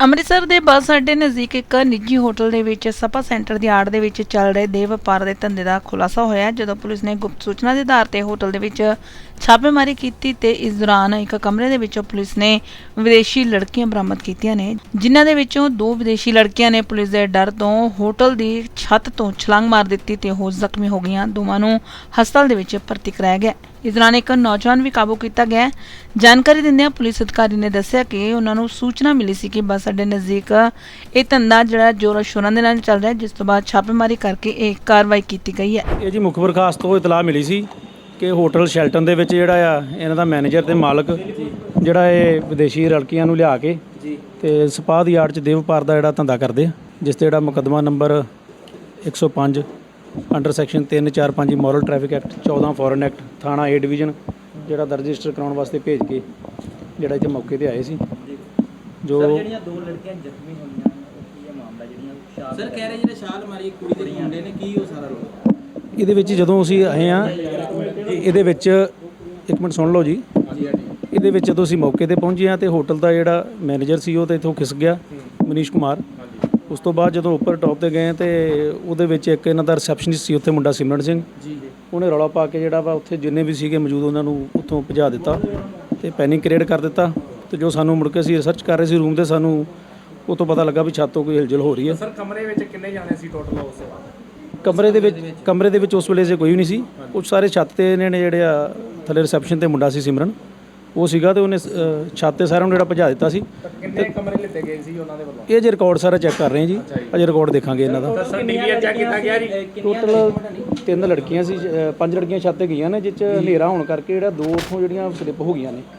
ਅੰਮ੍ਰਿਤਸਰ ਦੇ ਬੱਸ ਅੱਡੇ ਨਜ਼ਦੀਕ ਇੱਕ ਨਿੱਜੀ ਹੋਟਲ ਦੇ ਵਿੱਚ ਸਪਾ ਸੈਂਟਰ ਦੀ ਆੜ ਦੇ ਵਿੱਚ ਚੱਲ ਰਹੇ ਦੇ ਵਪਾਰ ਦੇ ਧੰਦੇ ਦਾ ਖੁਲਾਸਾ ਹੋਇਆ ਜਦੋਂ ਪੁਲਿਸ ਨੇ ਗੁਪਤ ਸੂਚਨਾ ਦੇ ਆਧਾਰ ਤੇ ਹੋਟਲ ਦੇ ਵਿੱਚ ਛਾਪੇਮਾਰੀ ਕੀਤੀ ਤੇ ਇਸ ਦੌਰਾਨ ਇੱਕ ਕਮਰੇ ਦੇ ਵਿੱਚੋਂ ਪੁਲਿਸ ਨੇ ਵਿਦੇਸ਼ੀ ਲੜਕੀਆਂ ਬਰਾਮਦ ਕੀਤੀਆਂ ਨੇ, ਜਿਨ੍ਹਾਂ ਦੇ ਵਿੱਚੋਂ ਦੋ ਵਿਦੇਸ਼ੀ ਲੜਕੀਆਂ ਨੇ ਪੁਲਿਸ ਦੇ ਡਰ ਤੋਂ ਹੋਟਲ ਦੀ ਛੱਤ ਤੋਂ ਛਲਾਂਗ ਮਾਰ ਦਿੱਤੀ ਤੇ ਉਹ ਜ਼ਖਮੀ ਹੋ ਗਈਆਂ। ਦੋਵਾਂ ਨੂੰ ਹਸਪਤਾਲ ਦੇ ਵਿੱਚ ਭਰਤੀ ਕਰਾਇਆ ਗਿਆ ਇਸ ਦੌਰਾਨ ਇੱਕ ਨੌਜਵਾਨ ਵੀ ਕਾਬੂ ਕੀਤਾ ਗਿਆ। ਜਾਣਕਾਰੀ ਦਿੰਦਿਆਂ ਪੁਲਿਸ ਅਧਿਕਾਰੀ ਨੇ ਦੱਸਿਆ ਕਿ ਉਹਨਾਂ ਨੂੰ ਸੂਚਨਾ ਮਿਲੀ ਸੀ ਕਿ ਬੱਸ ਅੱਡੇ ਨਜ਼ਦੀਕ ਇਹ ਧੰਦਾ ਜਿਹੜਾ ਜੋਰਾਂ ਸ਼ੋਰਾਂ ਦੇ ਨਾਲ ਚੱਲ ਰਿਹਾ ਜਿਸ ਤੋਂ ਬਾਅਦ ਛਾਪੇਮਾਰੀ ਕਰਕੇ ਇਹ ਕਾਰਵਾਈ ਕੀਤੀ ਗਈ ਹੈ ਇਹ ਜੀ ਮੁਖਬਰ ਖਾਸ ਤੋਂ ਇਤਲਾਹ ਮਿਲੀ ਸੀ ਕਿ ਹੋਟਲ ਸ਼ੈਲਟਨ ਦੇ ਵਿੱਚ ਜਿਹੜਾ ਆ ਇਹਨਾਂ ਦਾ ਮੈਨੇਜਰ ਤੇ ਮਾਲਕ ਜਿਹੜਾ ਇਹ ਵਿਦੇਸ਼ੀ ਲੜਕੀਆਂ ਨੂੰ ਲਿਆ ਕੇ ਤੇ ਸਪਾਹ ਦੀ ਆੜ ਚ ਦੇਵ ਵਪਾਰ ਦਾ ਜਿਹੜਾ ਧੰਦਾ ਕਰਦੇ ਆ ਜਿਸ ਤੇ ਜਿਹੜਾ ਮੁਕੱਦਮਾ number 105 under section 345 moral traffic act 14 foreign act ਥਾਣਾ ਏ ਡਿਵੀਜ਼ਨ ਜਿਹੜਾ ਦਰਜ ਰਜਿਸਟਰ ਕਰਾਉਣ ਵਾਸਤੇ ਭੇਜ ਕੇ ਜਿਹੜਾ ਇੱਥੇ ਮੌਕੇ ਤੇ ਆਏ ਸੀ। ਜੋ। ਜਿਹੜੀਆਂ ਦੋ ਲੜਕੀਆਂ ਜ਼ਖਮੀ ਹੋਈਆਂ ਉਹ ਕੀ ਹੈ ਮਾਮਲਾ ਜਿਹੜੀਆਂ ਸਰ ਕਹਿ ਰਹੇ ਜਿਹੜੇ ਛਾਲ ਮਾਰੀ ਕੁੜੀ ਦੇ ਮੁੰਡੇ ਨੇ ਕੀ ਉਹ ਸਾਰਾ ਰੋਲ? ਇਹਦੇ ਵਿੱਚ ਜਦੋਂ ਅਸੀਂ ਆਏ ਆ ਇਹਦੇ ਵਿੱਚ ਇੱਕ ਮਿੰਟ ਸੁਣ ਲਓ ਜੀ। ਇਹਦੇ ਵਿੱਚ ਜਦੋਂ ਅਸੀਂ ਮੌਕੇ ਤੇ ਪਹੁੰਚੇ ਆ ਤੇ ਹੋਟਲ ਦਾ ਜਿਹੜਾ ਮੈਨੇਜਰ ਸੀ ਉਹ ਤੇ ਇੱਥੋਂ ਖਿਸ ਗਿਆ ਮਨੀਸ਼ ਕੁਮਾਰ। ਉਸ ਤੋਂ ਬਾਅਦ ਜਦੋਂ ਉੱਪਰ ਟੌਪ ਤੇ ਗਏ ਤੇ ਉਹਦੇ ਵਿੱਚ ਇੱਕ ਇਹਨਾਂ ਦਾ ਰਿਸੈਪਸ਼ਨਿਸਟ ਸੀ ਉੱਥੇ ਮੁੰਡਾ ਸਿਮਰਨ ਸਿੰਘ। ਜੀ। ਉਹਨੇ ਰੌਲਾ ਪਾ ਕੇ ਜਿਹੜਾ ਵਾ ਉੱਥੇ ਜਿੰਨੇ ਵੀ ਸੀਗੇ ਮੌਜੂਦ ਉਹਨਾਂ ਨੂੰ ਉੱਥੋਂ ਭਜਾ ਦਿੱਤਾ ਤੇ ਪੈਨਿਕ ਕ੍ਰੀਏਟ ਕਰ ਦਿੱਤਾ ਤੇ ਜੋ ਸਾਨੂੰ ਮੁੜ ਕੇ ਅਸੀਂ ਰਿਸਰਚ ਕਰ ਰਹੇ ਸੀ ਰੂਮ ਦੇ ਸਾਨੂੰ ਉਹ ਤੋਂ ਪਤਾ ਲੱਗਾ ਵੀ ਛੱਤ ਤੋਂ ਕੋਈ ਹਿਲਜੁਲ ਹੋ ਰਹੀ ਹੈ। ਸਰ ਕਮਰੇ ਵਿੱਚ ਕਿੰਨੇ ਜਾਣੇ ਸੀ ਟੋਟਲ ਉਸ ਕਮਰੇ ਦੇ ਵਿੱਚ ਕਮਰੇ ਦੇ ਵਿੱਚ। ਉਸ ਵੇਲੇ ਜੇ ਕੋਈ ਵੀ ਨਹੀਂ ਸੀ। ਉਹ ਸਾਰੇ ਛੱਤ ਤੇ ਇਹਨਾਂ ਨੇ ਜਿਹੜੇ ਆ ਥੱਲੇ ਰਿਸੈਪਸ਼ਨ ਤੇ ਮੁੰਡਾ ਸੀ ਸਿਮਰਨ। ਉਹ ਸੀਗਾ ਤੇ ਉਹਨੇ ਅ, ਛੱਤ ਤੇ ਸਾਰਿਆਂ ਨੂੰ ਜਿਹੜਾ ਭਜਾ ਦਿੱਤਾ ਸੀ। ਕਿੰਨੇ ਕਮਰੇ ਲਿੱਤੇ ਗਏ ਸੀ ਉਹਨਾਂ ਦੇ ਵੱਲੋਂ? ਇਹ ਜੇ ਰਿਕਾਰਡ ਸਾਰਾ ਚੈੱਕ ਕਰ ਰਹੇ ਹਾਂ ਜੀ। ਅਜੇ ਰਿਕਾਰਡ ਦੇਖਾਂਗੇ ਇਹਨਾਂ ਦਾ। ਸਰ ਡੀਵੀਆਰ ਚੈੱਕ ਕੀਤਾ ਗਿਆ ਜੀ? ਟੋਟਲ ਤਿੰਨ ਲੜਕੀਆਂ ਸੀ ਅ, ਪੰਜ ਲੜਕੀਆਂ ਛੱਤ ਤੇ ਗਈਆਂ ਨੇ ਜਿਸ ਚ ਹਨੇਰਾ ਹੋਣ ਕਰਕੇ ਜਿਹੜਾ ਦੋ ਉੱਥੋਂ ਜਿਹੜੀਆਂ ਸਲਿੱਪ ਹੋ ਗਈਆਂ ਨੇ।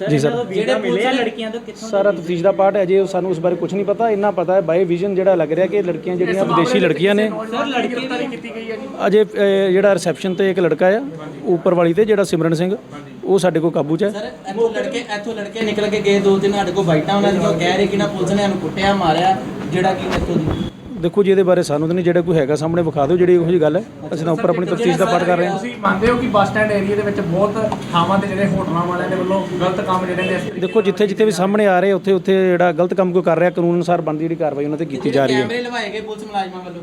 ਜੀ ਸਰ। ਜਿਹੜੇ ਮਿਲੇ ਲੜਕੀਆਂ ਤੋਂ ਕਿੱਥੋਂ ਸਾਰਾ ਤਫਤੀਸ਼ ਦਾ ਪਾਰਟ ਹੈ ਜੇ ਸਾਨੂੰ ਉਸ ਬਾਰੇ ਕੁਝ ਨਹੀਂ ਪਤਾ। ਇੰਨਾ ਪਤਾ ਹੈ ਬਾਈ ਵਿਜ਼ਨ ਜਿਹੜਾ ਲੱਗ ਰਿਹਾ ਕਿ ਲੜਕੀਆਂ ਜਿਹੜੀਆਂ ਵਿਦੇਸ਼ੀ ਲੜਕੀਆਂ ਨੇ। ਸਰ ਲੜਕੀ ਦੀ ਕੀਤੀ ਗਈ ਹੈ ਜੀ? ਅਜੇ ਜਿਹੜਾ ਰਿਸੈਪਸ਼ਨ ਤੇ ਇੱਕ ਲੜਕਾ ਆ ਉੱਪਰ ਵਾਲੀ ਤੇ ਜਿਹੜਾ ਸਿਮਰਨ ਸਿੰਘ ਉਹ ਸਾਡੇ ਕੋਲ ਕਾਬੂ 'ਚ ਹੈ। ਸਰ ਇੱਥੋਂ ਲੜਕੇ ਇੱਥੋਂ ਲੜਕੇ ਨਿਕਲ ਕੇ ਗਏ ਦੋ ਦਿਨ ਸਾਡੇ ਕੋਲ ਬਾਈਟਾਂ ਉਹਨਾਂ ਦੀਆਂ ਉਹ ਕਹਿ ਰਹੇ ਕਿ ਨਾ ਪੁਲਿਸ ਨੇ ਇਹਨੂੰ ਕੁੱਟਿਆ ਮਾਰਿਆ ਜਿਹੜਾ ਕਿ ਇੱਥੋਂ ਦੀ ਦੇਖੋ ਜੀ ਇਹਦੇ ਬਾਰੇ ਸਾਨੂੰ ਤਾਂ ਨਹੀਂ ਜਿਹੜਾ ਕੋਈ ਹੈਗਾ ਸਾਹਮਣੇ ਵਿਖਾ ਦਿਓ ਜਿਹੜੀ ਇਹੋ ਜਿਹੀ ਗੱਲ ਹੈ। ਅਸੀਂ ਤਾਂ ਉੱਪਰ ਆਪਣੀ ਤਫਤੀਸ਼ ਦਾ ਪਾਰਟ ਕਰ ਰਹੇ ਹਾਂ। ਤੁਸੀਂ ਮੰਨਦੇ ਹੋ ਕਿ ਬੱਸ ਸਟੈਂਡ ਏਰੀਆ ਦੇ ਵਿੱਚ ਬਹੁਤ ਥਾਵਾਂ ਤੇ ਜਿਹੜੇ ਹੋਟਲਾਂ ਵਾਲਿਆਂ ਦੇ ਵੱਲੋਂ ਗਲਤ ਕੰਮ ਜਿਹੜੇ ਨੇ ਦੇਖੋ ਜਿੱਥੇ ਜਿੱਥੇ ਵੀ ਸਾਹਮਣੇ ਆ ਰਹੇ ਉੱਥੇ ਉੱਥੇ ਜਿਹੜਾ ਗਲਤ ਕੰਮ ਕੋਈ ਕਰ ਰਿਹਾ ਕਾਨੂੰਨ ਅਨੁਸਾਰ ਬਣਦੀ ਜਿਹੜੀ ਕਾਰਵਾਈ ਉਹਨਾਂ ਤੇ ਕੀਤੀ ਜਾ ਰਹੀ ਹੈ। ਕੈਮਰੇ ਲਵਾਏ ਗਏ ਪੁਲਿਸ ਮੁਲਾਜ਼ਮਾਂ ਵੱਲੋਂ?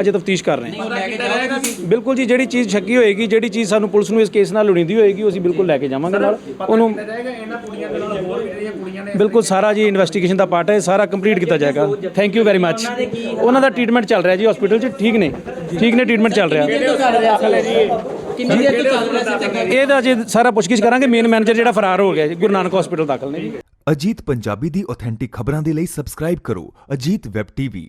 ਅਜੇ ਤਫਤੀਸ਼ ਕਰ ਰਹੇ ਹਾਂ। ਬਿਲਕੁਲ ਜੀ ਜਿਹੜੀ ਚੀਜ਼ ਸ਼ੱਕੀ ਹੋਏਗੀ ਜਿਹੜੀ ਚੀਜ਼ ਸਾਨੂੰ ਪੁਲਿਸ ਨੂੰ ਇਸ ਕੇਸ ਨਾਲ ਲੋੜੀਂਦੀ ਹੋਏਗੀ ਉਹ ਅਸੀਂ ਬਿਲਕੁਲ ਲੈ ਕੇ ਜਾਵਾਂਗੇ ਨਾਲ। ਉਹਨੂੰ ਕੀਤਾ ਜਾਏਗਾ ਇਹਨਾਂ ਕੁੜੀਆਂ ਦੇ ਨਾਲ ਹੋਰ ਵੀ ਜਿਹੜੀਆਂ ਕੁੜੀਆਂ ਨੇ ਬਿਲਕੁਲ ਸਾਰਾ ਜੀ ਇਨਵੈਸਟੀਗੇਸ਼ਨ ਦਾ ਪਾਰਟ ਹੈ ਸਾਰਾ ਕੰਪਲੀਟ ਕੀਤਾ ਜਾਏਗਾ। ਥੈਂਕ ਯੂ ਵੈਰੀ ਮੱਚ ਉਹਨਾਂ ਦਾ ਟ੍ਰੀਟਮੈਂਟ ਚੱਲ ਰਿਹਾ ਜੀ ਹਸਪੀਟਲ 'ਚ ਠੀਕ ਨੇ। ਠੀਕ ਨੇ ਟ੍ਰੀਟਮੈਂਟ ਚੱਲ ਰਿਹਾ। ਕਿੰਨੀ ਦੇਰ ਤੋਂ ਚੱਲ ਰਿਹਾ ਸੀ ਚੰਗਾ ਇਹਦਾ ਜੀ ਸਾਰਾ ਪੁੱਛਗਿੱਛ ਕਰਾਂਗੇ ਮੇਨ ਮੈਨੇਜਰ ਜਿਹੜਾ ਫਰਾਰ ਹੋ ਗਿਆ ਜੀ ਗੁਰੂ ਨਾਨਕ ਹਸਪੀਟਲ ਦਾਖਲ ਨੇ ਜੀ। ਅਜੀਤ ਪੰਜਾਬੀ ਦੀ ਆਥੈਂਟਿਕ ਖਬਰਾਂ ਦੇ ਲਈ ਸਬਸਕ੍ਰਾਈਬ ਕਰੋ ਅਜੀਤ ਵੈਬ ਟੀਵੀ